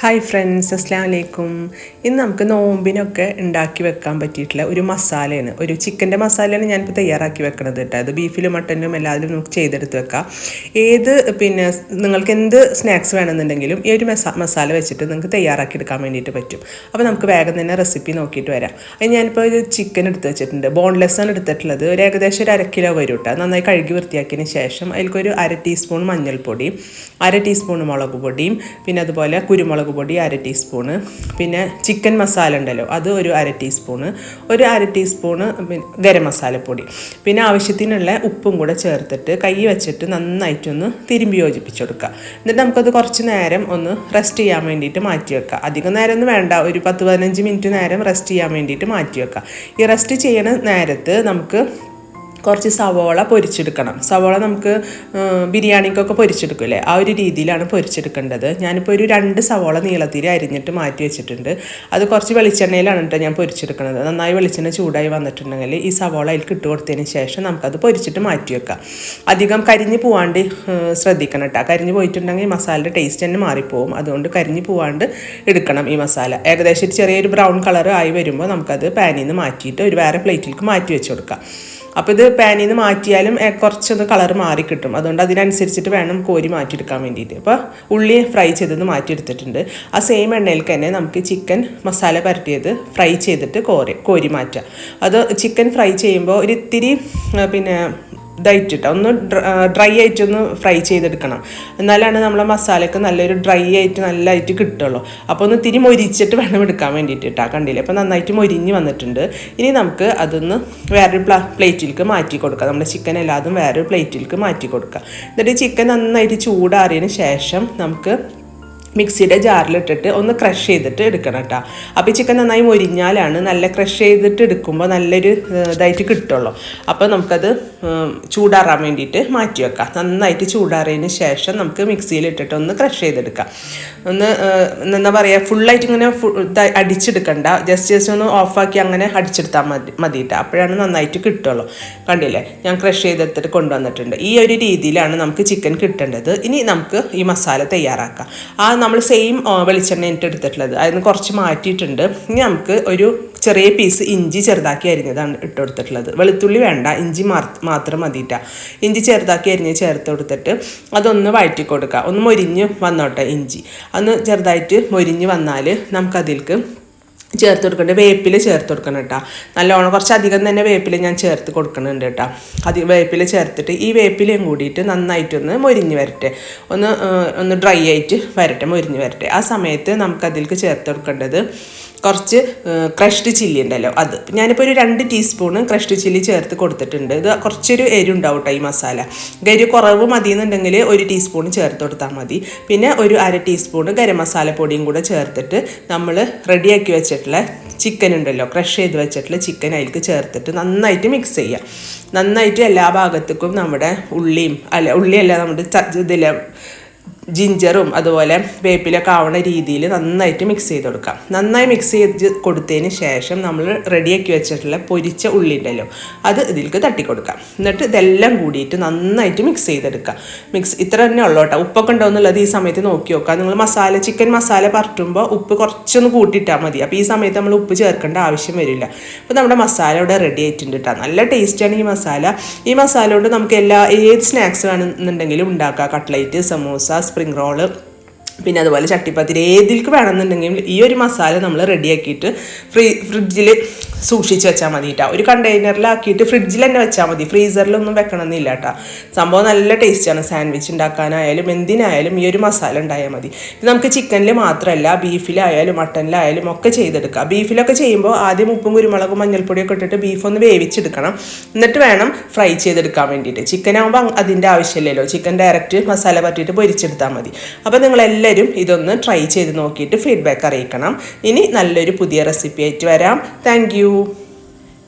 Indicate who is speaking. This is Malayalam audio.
Speaker 1: ഹായ് ഫ്രണ്ട്സ് അസ്ലാം വലൈക്കും ഇന്ന് നമുക്ക് നോമ്പിനൊക്കെ ഉണ്ടാക്കി വെക്കാൻ പറ്റിയിട്ടുള്ള ഒരു മസാലയാണ്. ഒരു ചിക്കന്റെ മസാലയാണ് ഞാനിപ്പോൾ തയ്യാറാക്കി വെക്കണത് കേട്ടോ. അത് ബീഫിലും മട്ടനിലും എല്ലാത്തിലും നമുക്ക് ചെയ്തെടുത്ത് വെക്കാം. ഏത് പിന്നെ നിങ്ങൾക്ക് എന്ത് സ്നാക്സ് വേണമെന്നുണ്ടെങ്കിലും ഈ ഒരു മസാ മസാല വെച്ചിട്ട് നിങ്ങൾക്ക് തയ്യാറാക്കി എടുക്കാൻ വേണ്ടിയിട്ട് പറ്റും. അപ്പോൾ നമുക്ക് വേഗം തന്നെ റെസിപ്പി നോക്കിയിട്ട് വരാം. അത് ഞാനിപ്പോൾ ഒരു ചിക്കൻ എടുത്ത് വെച്ചിട്ടുണ്ട്. ബോൺലെസ് ആണ് എടുത്തിട്ടുള്ളത്. ഒരു ഏകദേശം ഒരു അര കിലോ വരും കേട്ടോ. നന്നായി കഴുകി വൃത്തിയാക്കിയതിന് ശേഷം അതിൽക്കൊരു അര ടീസ്പൂൺ മഞ്ഞൾപ്പൊടിയും അര ടീസ്പൂൺ മുളക് പൊടിയും പിന്നെ അതുപോലെ കുരുമുളക് പൊടി അര ടീസ്പൂണ്. പിന്നെ ചിക്കൻ മസാല ഉണ്ടല്ലോ അത് ഒരു അര ടീസ്പൂണ്. ഒരു അര ടീസ്പൂണ് ഗരം മസാലപ്പൊടി. പിന്നെ ആവശ്യത്തിനുള്ള ഉപ്പും കൂടെ ചേർത്തിട്ട് കൈ വെച്ചിട്ട് നന്നായിട്ടൊന്ന് തിരുമ്പി യോജിപ്പിച്ച് കൊടുക്കുക എന്നിട്ട് നമുക്കത് കുറച്ച് നേരം ഒന്ന് റെസ്റ്റ് ചെയ്യാൻ വേണ്ടിയിട്ട് മാറ്റി വെക്കുക. അധികം നേരം ഒന്നും വേണ്ട ഒരു പത്ത് പതിനഞ്ച് മിനിറ്റ് നേരം റെസ്റ്റ് ചെയ്യാൻ വേണ്ടിയിട്ട് മാറ്റി വെക്കുക. ഈ റെസ്റ്റ് ചെയ്യണ നേരത്ത് നമുക്ക് കുറച്ച് സവോള പൊരിച്ചെടുക്കണം. സവോള നമുക്ക് ബിരിയാണിക്കൊക്കെ പൊരിച്ചെടുക്കില്ലേ? ആ ഒരു രീതിയിലാണ് പൊരിച്ചെടുക്കേണ്ടത്. ഞാനിപ്പോൾ ഒരു രണ്ട് സവോള നീളത്തിൽ അരിഞ്ഞിട്ട് മാറ്റി വെച്ചിട്ടുണ്ട്. അത് കുറച്ച് വെളിച്ചെണ്ണയിലാണ് കേട്ടോ ഞാൻ പൊരിച്ചെടുക്കുന്നത് നന്നായി വെളിച്ചെണ്ണ ചൂടായി വന്നിട്ടുണ്ടെങ്കിൽ ഈ സവോള അതിൽ ഇട്ട് കൊടുത്തതിന് ശേഷം നമുക്കത് പൊരിച്ചിട്ട് മാറ്റി വെക്കാം. അധികം കരിഞ്ഞ് പോവാണ്ട് ശ്രദ്ധിക്കണം കേട്ടോ. കരിഞ്ഞ് പോയിട്ടുണ്ടെങ്കിൽ മസാലയുടെ ടേസ്റ്റ് തന്നെ മാറിപ്പോവും. അതുകൊണ്ട് കരിഞ്ഞ് പോവാണ്ട് എടുക്കണം ഈ മസാല. ഏകദേശം ചെറിയൊരു ബ്രൗൺ കളർ ആയി വരുമ്പോൾ നമുക്കത് പാനിൽ നിന്ന് മാറ്റിയിട്ട് ഒരു വേറെ പ്ലേറ്റിലേക്ക് മാറ്റി വെച്ച് കൊടുക്കാം. അപ്പോൾ ഇത് പാനിൽ നിന്ന് മാറ്റിയാലും കുറച്ചൊന്ന് കളർ മാറി കിട്ടും. അതുകൊണ്ട് അതിനനുസരിച്ചിട്ട് വേണം കോരി മാറ്റിയെടുക്കാൻ വേണ്ടിയിട്ട്. അപ്പോൾ ഉള്ളി ഫ്രൈ ചെയ്തത് മാറ്റിയെടുത്തിട്ടുണ്ട്. ആ സെയിം എണ്ണയിൽ തന്നെ നമുക്ക് ചിക്കൻ മസാല പരട്ടിയത് ഫ്രൈ ചെയ്തിട്ട് കോരി കോരി മാറ്റാം അത് ചിക്കൻ ഫ്രൈ ചെയ്യുമ്പോൾ ഒരു ഇത്തിരി പിന്നെ ഇതായിട്ടിട്ട് ഒന്ന് ഡ്രൈ ആയിട്ട് ഒന്ന് ഫ്രൈ ചെയ്തെടുക്കണം. എന്നാലാണ് നമ്മളെ മസാലയ്ക്ക് നല്ലൊരു ഡ്രൈ ആയിട്ട് നല്ലതായിട്ട് കിട്ടുള്ളൂ. അപ്പോൾ ഒന്ന് തിരി മൊരിച്ചിട്ട് വേണം എടുക്കാൻ വേണ്ടിയിട്ട് കേട്ടോ കണ്ടില്ലേ? അപ്പോൾ നന്നായിട്ട് മൊരിഞ്ഞ് വന്നിട്ടുണ്ട്. ഇനി നമുക്ക് അതൊന്ന് വേറൊരു പ്ലാ പ്ലേറ്റിലേക്ക് മാറ്റി കൊടുക്കാം. നമ്മുടെ ചിക്കൻ എല്ലാതും വേറൊരു പ്ലേറ്റിലേക്ക് മാറ്റി കൊടുക്കുക എന്നിട്ട് ചിക്കൻ നന്നായിട്ട് ചൂടാറിയതിന് ശേഷം നമുക്ക് മിക്സിയുടെ ജാറിലിട്ടിട്ട് ഒന്ന് ക്രഷ് ചെയ്തിട്ട് എടുക്കണം കേട്ടോ അപ്പോൾ ചിക്കൻ നന്നായി മൊരിഞ്ഞാലാണ് നല്ല ക്രഷ് ചെയ്തിട്ട് എടുക്കുമ്പോൾ നല്ലൊരു ഇതായിട്ട് കിട്ടുള്ളൂ. അപ്പോൾ നമുക്കത് ചൂടാറാൻ വേണ്ടിയിട്ട് മാറ്റി വെക്കാം. നന്നായിട്ട് ചൂടാറിയതിന് ശേഷം നമുക്ക് മിക്സിയിലിട്ടിട്ട് ഒന്ന് ക്രഷ് ചെയ്തെടുക്കാം. ഒന്ന് എന്താ പറയുക ഫുള്ളായിട്ട് ഇങ്ങനെ അടിച്ചെടുക്കണ്ട. ജസ്റ്റ് ജസ്റ്റ് ഒന്ന് ഓഫാക്കി അങ്ങനെ അടിച്ചെടുത്താൽ മതി മതിയിട്ട് അപ്പോഴാണ് നന്നായിട്ട് കിട്ടുള്ളൂ. കണ്ടില്ലേ? ഞാൻ ക്രഷ് ചെയ്തെടുത്തിട്ട് കൊണ്ടുവന്നിട്ടുണ്ട്. ഈ ഒരു രീതിയിലാണ് നമുക്ക് ചിക്കൻ കിട്ടേണ്ടത്. ഇനി നമുക്ക് ഈ മസാല തയ്യാറാക്കാം. ആ നമ്മൾ സെയിം വെളിച്ചെണ്ണ എനിക്ക് എടുത്തിട്ടുള്ളത്. അതിന് കുറച്ച് മാറ്റിയിട്ടുണ്ട്. ഇനി നമുക്ക് ഒരു ചെറിയ പീസ് ഇഞ്ചി ചെറുതാക്കി അരിഞ്ഞതാണ് ഇട്ട് കൊടുത്തിട്ടുള്ളത്. വെളുത്തുള്ളി വേണ്ട ഇഞ്ചി മാത്രം മതിയിട്ട ഇഞ്ചി ചെറുതാക്കി അരിഞ്ഞ് ചേർത്ത് കൊടുത്തിട്ട് അതൊന്ന് വഴറ്റി കൊടുക്കുക ഒന്ന് മൊരിഞ്ഞ് വന്നോട്ടെ ഇഞ്ചി. അന്ന് ചെറുതായിട്ട് മൊരിഞ്ഞ് വന്നാൽ നമുക്കതിലേക്ക് ചേർത്ത് കൊടുക്കുന്നുണ്ട് വേപ്പിൽ ചേർത്ത് കൊടുക്കണം കേട്ടോ. നല്ലോണം കുറച്ച് അധികം തന്നെ വേപ്പിൽ ഞാൻ ചേർത്ത് കൊടുക്കുന്നുണ്ട് കേട്ടോ. അത് വേപ്പിൽ ചേർത്തിട്ട് ഈ വേപ്പിലയും കൂടിയിട്ട് നന്നായിട്ടൊന്ന് മൊരിഞ്ഞ് വരട്ടെ. ഒന്ന് ഒന്ന് ഡ്രൈ ആയിട്ട് വരട്ടെ മൊരിഞ്ഞ് വരട്ടെ. ആ സമയത്ത് നമുക്കതിലേക്ക് ചേർത്ത് കൊടുക്കേണ്ടത് കുറച്ച് ക്രഷ്ഡ് ചില്ലി ഉണ്ടല്ലോ അത്. ഞാനിപ്പോൾ ഒരു രണ്ട് ടീസ്പൂണ് ക്രഷ്ഡ് ചില്ലി ചേർത്ത് കൊടുത്തിട്ടുണ്ട്. ഇത് കുറച്ചൊരു എരിവുണ്ടാവും കേട്ടോ ഈ മസാല. എരി കുറവ് മതി എന്നുണ്ടെങ്കിൽ ഒരു ടീസ്പൂൺ ചേർത്ത് കൊടുത്താൽ മതി. പിന്നെ ഒരു അര ടീസ്പൂൺ ഗരം മസാല പൊടിയും കൂടെ ചേർത്തിട്ട് നമ്മൾ റെഡിയാക്കി വെച്ചിട്ടുള്ള ചിക്കൻ ഉണ്ടല്ലോ ക്രഷ് ചെയ്ത് വെച്ചിട്ടുള്ള ചിക്കൻ അതിലേക്ക് ചേർത്തിട്ട് നന്നായിട്ട് മിക്സ് ചെയ്യാം. നന്നായിട്ട് എല്ലാ ഭാഗത്തേക്കും നമ്മുടെ ഉള്ളിയും അല്ല ഉള്ളിയല്ല നമ്മുടെ ഇതിലെ ജിഞ്ചറും അതുപോലെ വേപ്പിലൊക്കെ ആവുന്ന രീതിയിൽ നന്നായിട്ട് മിക്സ് ചെയ്ത് കൊടുക്കാം. നന്നായി മിക്സ് ചെയ്ത് കൊടുത്തതിന് ശേഷം നമ്മൾ റെഡിയാക്കി വെച്ചിട്ടുള്ള പൊരിച്ച ഉള്ളി ഉണ്ടല്ലോ അത് ഇതിലേക്ക് തട്ടിക്കൊടുക്കാം എന്നിട്ട് ഇതെല്ലാം കൂടിയിട്ട് നന്നായിട്ട് മിക്സ് ചെയ്തെടുക്കാം മിക്സ് ഇത്ര തന്നെ ഉള്ളൂ കേട്ടോ. ഉപ്പൊക്കെ ഉണ്ടോ എന്നുള്ളത് ഈ സമയത്ത് നോക്കി നോക്കാം നിങ്ങൾ മസാല ചിക്കൻ മസാല പരട്ടുമ്പോൾ ഉപ്പ് കുറച്ചൊന്ന് കൂട്ടിയിട്ടാൽ മതി. അപ്പോൾ ഈ സമയത്ത് നമ്മൾ ഉപ്പ് ചേർക്കേണ്ട ആവശ്യം വരില്ല. അപ്പോൾ നമ്മുടെ മസാല ഇവിടെ റെഡി ആയിട്ടുണ്ട് കേട്ടോ. നല്ല ടേസ്റ്റാണ് ഈ മസാല. ഈ മസാല കൊണ്ട് നമുക്ക് എല്ലാ ഏത് സ്നാക്സ് വേണമെന്നുണ്ടെങ്കിലും ഉണ്ടാക്കാം. കട്ട്ലൈറ്റ് സമൂസ സ്പ്രിംഗ് റോൾ പിന്നെ അതുപോലെ ചട്ടിപ്പത്തിരി ഏതിലേക്ക് വേണമെന്നുണ്ടെങ്കിൽ ഈ ഒരു മസാല നമ്മൾ റെഡിയാക്കിയിട്ട് ഫ്രീ ഫ്രിഡ്ജിൽ സൂക്ഷിച്ച് വെച്ചാൽ മതി കേട്ടോ ഒരു കണ്ടെയ്നറിലാക്കിയിട്ട് ഫ്രിഡ്ജിൽ തന്നെ വെച്ചാൽ മതി. ഫ്രീസറിലൊന്നും വെക്കണമെന്നില്ല കേട്ടോ സംഭവം നല്ല ടേസ്റ്റാണ്. സാൻഡ്വിച്ച് ഉണ്ടാക്കാനായാലും എന്തിനായാലും ഈ ഒരു മസാല ഉണ്ടായാൽ മതി. നമുക്ക് ചിക്കനിൽ മാത്രമല്ല ബീഫിലായാലും മട്ടനിലായാലും ഒക്കെ ചെയ്തെടുക്കാം. ബീഫിലൊക്കെ ചെയ്യുമ്പോൾ ആദ്യം ഉപ്പും കുരുമുളകും മഞ്ഞൾപ്പൊടിയൊക്കെ ഇട്ടിട്ട് ബീഫ് ഒന്ന് വേവിച്ചെടുക്കണം. എന്നിട്ട് വേണം ഫ്രൈ ചെയ്തെടുക്കാൻ വേണ്ടിയിട്ട്. ചിക്കൻ ആകുമ്പോൾ അതിന്റെ ആവശ്യമില്ലല്ലോ. ചിക്കൻ ഡയറക്റ്റ് മസാല പറ്റിയിട്ട് പൊരിച്ചെടുത്താൽ മതി. അപ്പോൾ നിങ്ങളെല്ലാം എല്ലാവരും ഇതൊന്ന് ട്രൈ ചെയ്ത് നോക്കിയിട്ട് ഫീഡ്ബാക്ക് അറിയിക്കണം. ഇനി നല്ലൊരു പുതിയ റെസിപ്പി ആയിട്ട് വരാം. താങ്ക്